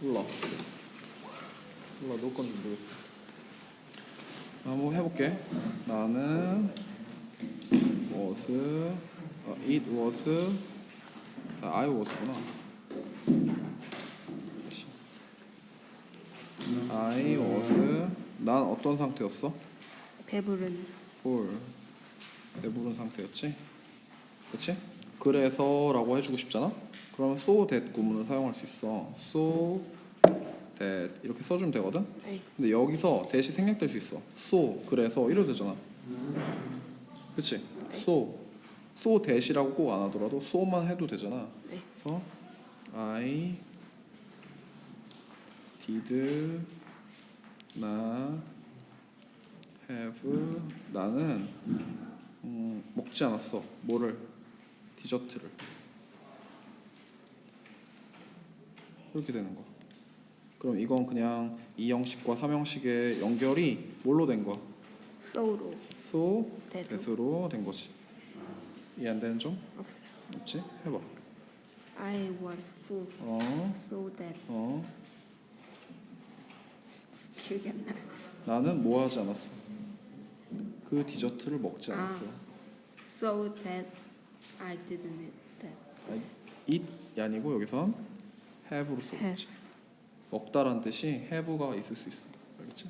몰라. 몰라 너 건지 모르겠어. 한번 해볼게. 나는 was 어, it was 아, I was구나. I was 난 어떤 상태였어? 배부른 full 배부른 상태였지? 그렇지? 그래서라고 해주고 싶잖아? 그러면 so that 구문을 사용할 수 있어 so that 이렇게 써주면 되거든? 네. 근데 여기서 that이 생략될 수 있어 so 그래서 이래도 되잖아 그치? so so that이라고 꼭 안 하더라도 so만 해도 되잖아 네. 그래서 I did not have 나는 음, 먹지 않았어 뭐를 디저트를. 이렇게 되는 거. 그럼 이건 그냥 이 형식과 삼 형식의 연결이 뭘로 된 거야? 소로. So 대도. that으로 된 거지. 이해 안 되는 점? 없어요. 없지? 해봐. I was full. 어. So that. 어. 기억이 안 나. 나는 뭐 하지 않았어? 그 디저트를 먹지 아. 않았어. So that I didn't eat that. 아니, eat이 아니고 여기선 have로 써야지 먹다란 뜻이 have가 있을 수 있어 알겠지?